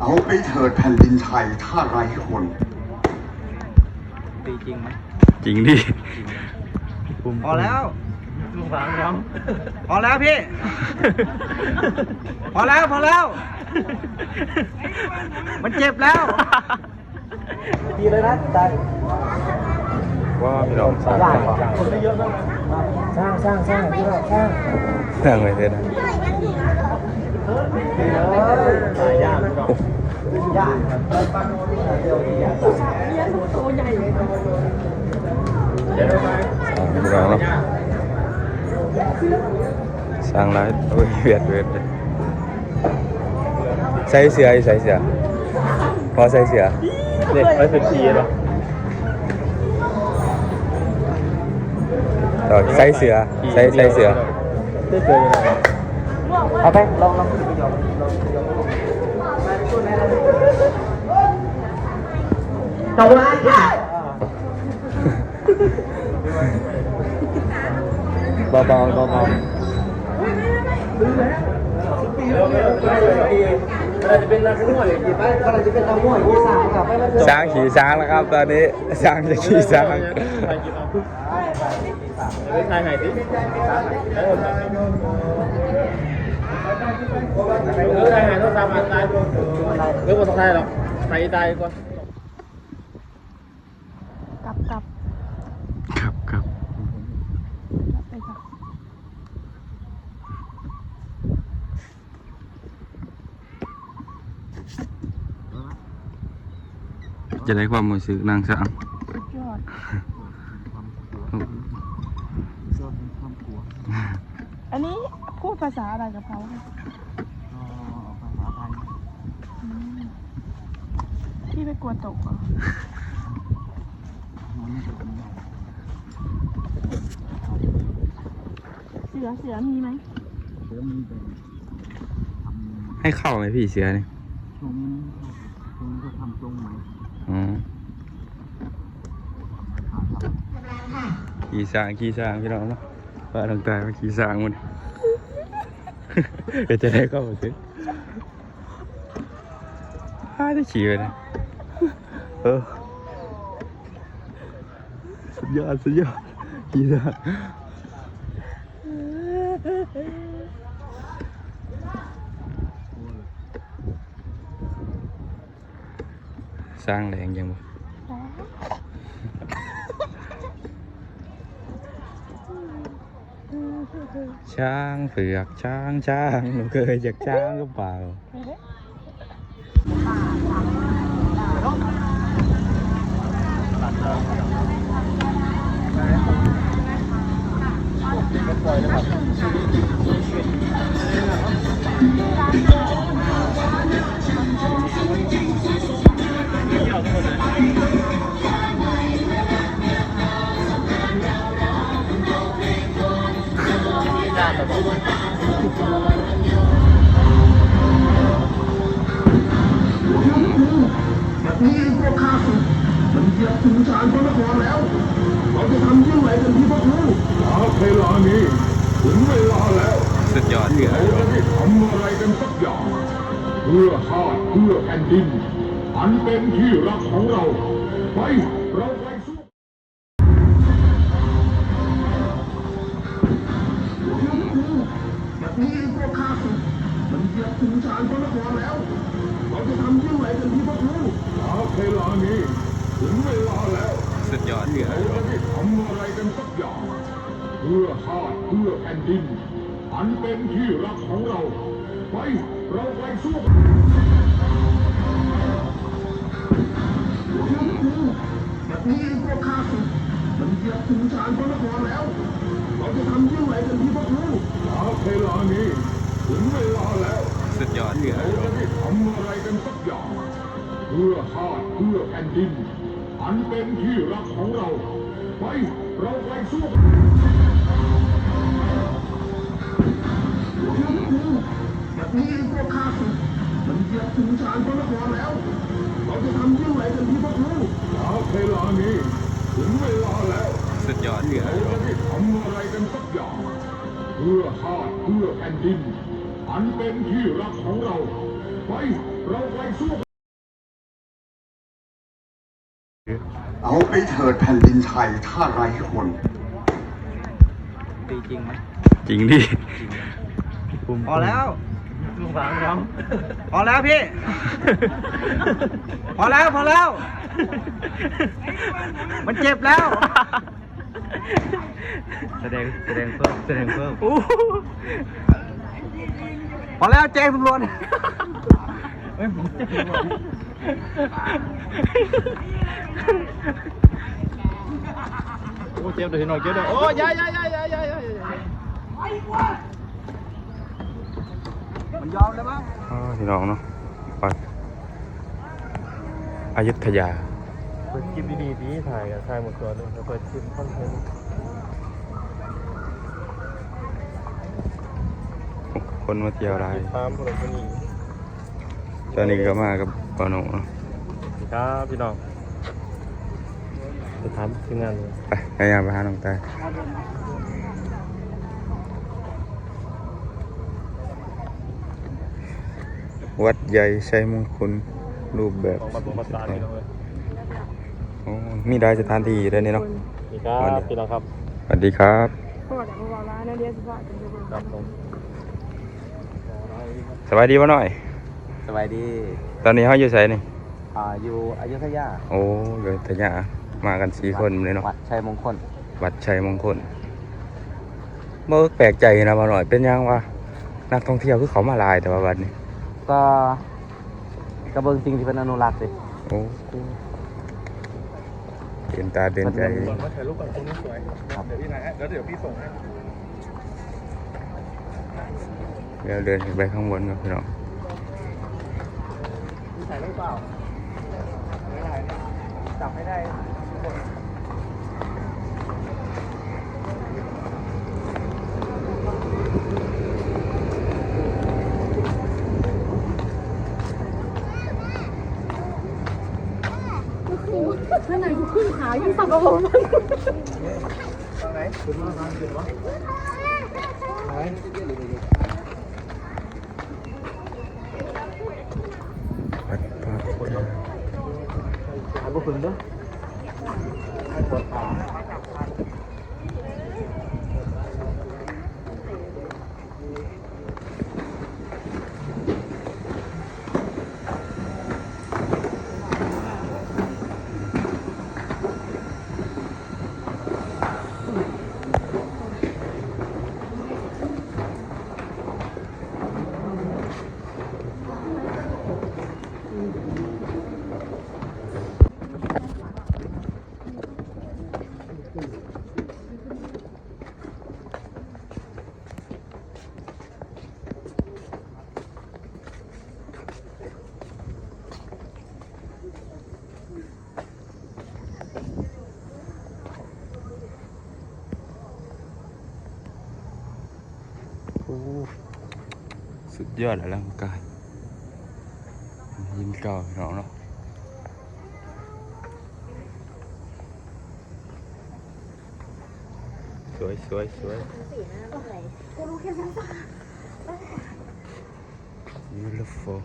เอาไปเถิดแผ่นดินไทยถ้าไร้คนตีจริงไหมจริงดิพอแล้วลุงฟังครับพอแล้วพี่ พอแล้วพอแล้ว มันเจ็บแล้วดีเลยนะตายว่าพี่น้องสร้างสร้างคนไม่เยอะมากสร้างสร้างสร้างพี่ว่าสร้างสร้างไว้เถอะนะตายยากยากสร้างพี่น้องเนาะสร้างร้ายโอ้ยเวียดเวีย ดเลยใส่เสือใส่เสือพอใส่เสือเด็กไม่เป็นทีหรอ ต่อใส่เสือใส่ใส่เสือได้เจอเอาไปลองลองตะวันค่ะเบาๆเบาเราจะเป็นนักมวยกี่ไปเราจะเป็นนักมวยกี่สามครับไปมาเถๆช้างขี่ช้างแล้วครับ ตอนนี้ช้างจะขี่ช้างใครไหนดิเออใครไหนต้องทำอะไรเรื่องบนต้องไทยหรอกใครตายก่อน กลับกลับ ครับครับ ไปจ้ะ จะได้ความรู้สึกนางช้างสุดยอดอันนี้พูดภาษาอะไรกับเขาคะอืมพี่ไม่กลัวตกเหรอเสือเสือมีไหมให้เข้าไหมพี่เสือนี่ช่วงนี้ช่วงนี้ก็ทำตรงไหม อ๋อ ขี่ช้างขี่ช้างพี่น้องเนาะว่าทางใต้มาขี่ช้างมันเดี๋ยวจะได้เข้ามาสิฮ่าจะขี่ไปนะเออสุดยอดสุดยอดขี่ช้างสร้างแรงยังบ่ ช้างเผือกช้างช้างหนูเคยจากช้างก็เปล่า นี่พวกข้าศึกมันเหยียบถึงชานพระนครแล้ว เราจะทำยิ่งไรกันที่พวกรู้อาเวลานี้ถึงเวลาแล้วสุดยอดเถื่อเราจะได้ทำอะไรกันสักอย่าง เพื่อชาติเพื่อแผ่นดิน อันเป็นที่รักของเรา ไปเราไป พื่อแผ่นดิน อันเป็นที่รักของเรา ไป เราไปสู้แบบนี้พวกข้าศึกมันเหยียบถึงชานพระนครแล้ว เราจะทำยิ่งไรกันที่พวกรู้อาเวลานี้ถึงเวลาแล้วสุดยอดเถื่อเราจะได้ทำอะไรกันสักอย่างเพื่อชาติเพื่อแผ่นดิน อันเป็นที่รักของเรา ไป เราไปสู้ แบบนี้พวกข้าศึกมันเหยียบถึงชานพระนครแล้ว เราจะทำยิ่งไรกันที่พวกรู้อาเวลานี้ถึงเวลาแล้วสุดยอดเถื่อเราจะได้ทำอะไรกันสักอย่าง เพื่อชาติเพื่อแผ่นดิน อันเป็นที่รักของเรา ไป เราไปสู้เอาไปเถิดแผ่นดินไทยถ้าไร้คน ตีจริงไหมจริงดิ พอแล้ว ลุงฟังน้องพอแล้วพี่ พอแล้วพอแล้ว มันเจ็บแล้ว แสดงแสดงเพิ่มแสดงเพิ่มพอแล้วแจ้งตำรวจเฮ้ยผมแจ้งตำรวจโอ้เจ็บเลยหน่อยเจ็บเลยโอ้ยยายยายยายยายยายยาย มันยอมแล้วมั้งอ๋อพี่น้องเนาะไปอยุธยาเปิดคลิปดีๆดีถ่ายกับถ่ายหมดตัวเลยแล้วเปิดคลิปคอนเทนต์คนมาเที่ยวไรตามพวกเราคนนี้ตอนนี้ก็มากับปาโนเนาะครับพี่น้องจะทำทีมงานเลยไปพยายามไปหาน้องตาย วัดใหญ่ชัยมงคลรูปแบบของบัตรประสานพี่น้องเลยโอ้มีได้สถานที่ได้นี่เนาะนี่ครับพี่น้องครับสวัสดีครับพ่อแต่บอกว่านาเดียสิว่าจะไปดูครับผมสบายดีป่ะหน่อย สบายดี ตอนนี้เขาอยู่ไสนี่อ่าอยู่อยุธยา โอ้อยู่อยุธยา มากันสี่คนเลยเนาะ วัดชัยมงคล วัดชัยมงคล เมื่อแปลกใจนะมาหน่อยเป็นยังว่านักท่องเที่ยวคือเขามาหลายแต่ว่าวันนี้ ก็กระเบื้องจริงที่เป็นอนุรักษ์สิโอ้เต็นตาเต็นใจมาถ่ายรูปก่อนตรงนี้สวยเดี๋ยวพี่ถ่ายให้แล้วเดี๋ยวพี่ส่งให้เดี๋ยวเดินขึ้นไปข้างบนครับพี่น้องถ่ายรูปเปล่าไม่ถ่ายจับไม่ได้ทุกคน ข้างใน กูขึ้นขายิ่งสับกระโหลกมันไหนคุณมาทางเดียววะไหน วัดพระพุทธ ถ่ายพวกคุณด้วยปวดขา โอ้ สุดยอดอลังการยินเก่าพี่น้องเนาะสวยสวยสวยกูรู้แค่สั้น beautiful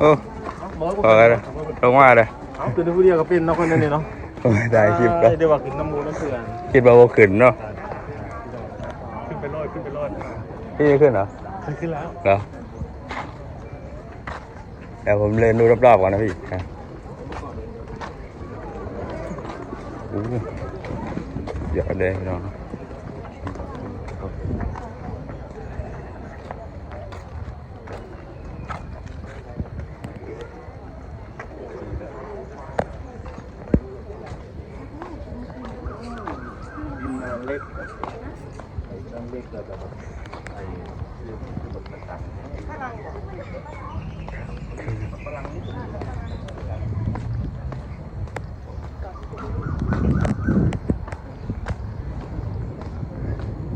โอ้พอแล้วลงมาเลยเอาคือในผู้เดียวก็เป็นเนาะคนนั้นนี่เนาะโอ้ยได้คลิปแล้วเดี๋ยวว่ากินน้ำมูน้ำเสือนคิดว่าบ่ขึ้นเนาะขึ้นไปรอดขึ้นไปรอดพี่ขึ้นเหรอขึ้นขึ้นแล้วเหรอเดี๋ยวผมเดินดูรอบๆก่อนนะพี่อะโอ้เยอะเลยพี่น้อง น้ำเล็กน้ำ เล็กแบบไอ้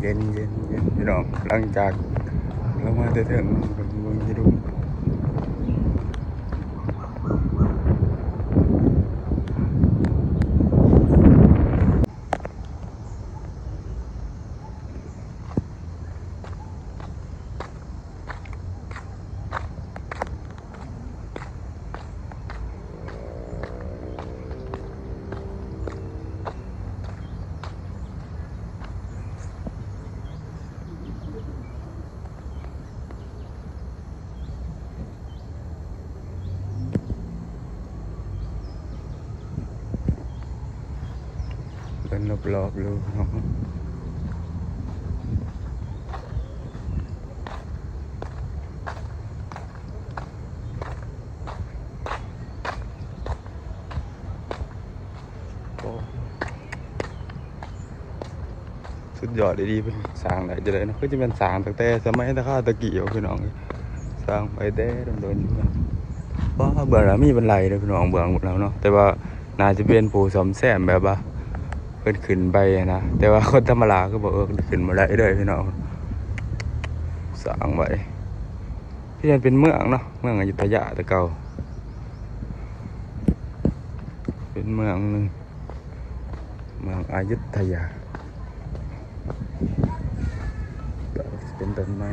เย็นเย็นเย็นพี่น้องหลังจากเรามาเถึงเมืองยีดุม เดินรอบๆดูพี่น้องโอ้สุดยอดดีๆเป็นสางได้จะเลยนะคือจะเป็นสางตั้งแต่สมัยตะข้าตะกี้เอาพี่น้องสางไปแต่โดนๆอยู่นะว่าเบื้องหลังมีบันไดเลยพี่น้องเบื้อหมดแล้วเนาะแต่ว่าน่าจะเป็นผู้ซ่อมแซมแบบว่า เพิ่นขึ้นไปนะแต่ว่าคนธรรมดาก็บอกเออขึ้นมาได้เลยพี่น้องสร้างไว้ที่นันเป็นเมืองเนาะเมืองอยุธยาแต่เก่าเป็นเมืองหนึ่งเมืองอยุธยาเป็นต้นไม้